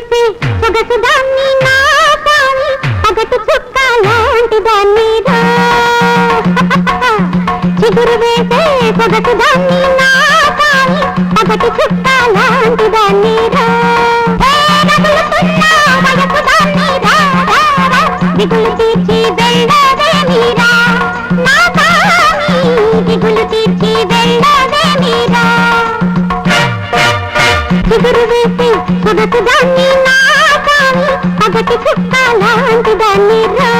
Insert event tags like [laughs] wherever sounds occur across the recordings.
చిగురు వేసి సొగసు దాన్ని నా కాని పగటి చుక్క లాంటి దాన్ని చిగురు వేసే సొగసు దాన్ని నా కాని పగటి చుక్క లాంటి దాన్ని దిగులు తీర్చి వెళ్ళదే మీరా నా కాని దిగులు తీర్చి వెళ్ళదే మీరా చిగురు వేసి సొగసు దాన్ని నా కాని పగటి దాన్ని రా.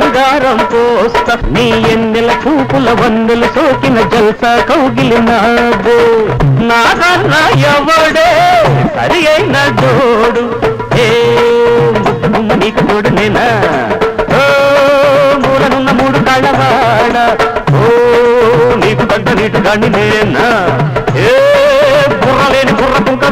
బంగారం పోస్త నీ ఎన్నెల చూపుల వందలు సోకిన జల్సా కౌగిలి నాడు. నాదన్న ఎవడే? సరి అయిన జోడు. ఏ నీకు తోడు నేనా? ఓ మూలనున్న మూడు కళ్ళవాడ. ఓ నీకు తగ్గ నీటు గాని నేనా? ఏ బుర్ర లేని బుర్ర కుంక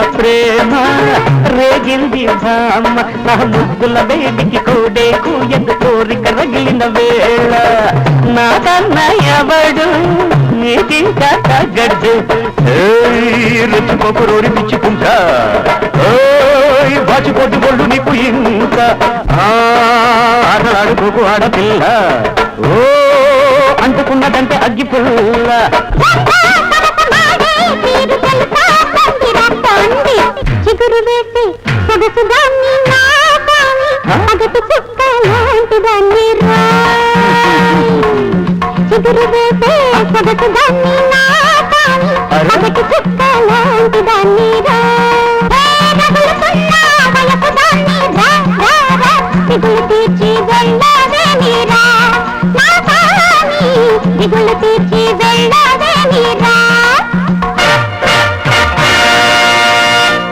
ప్రేమ రేగింది భామ నా ముద్దుల వేడికి కోడే కూయదు కోరిక రగిలిన వేళ. నాకన్న ఎవడు నీకింకా తగ్గడు. రుచిపోకు రోడి పిచ్చుకుంటా. ఓయ్ బాచిపోటు బొళ్ళు నీకు ఇంకా. ఆ, ఆటలాడుకోకు ఆడపిల్ల. ఓ అంటుకున్నదంటే అగ్గి [laughs] ముదుసుదాన్ని నాదాన్ని మొదటి చుక్క లాంటిదాన్ని చిగురు వేసే సొగసుదాన్ని నాదాన్ని మొదటి చుక్క లాంటిదాన్ని దిగులు తీర్చి వెళ్ళాలని రా దిగులు తీర్చి వెళ్ళాలి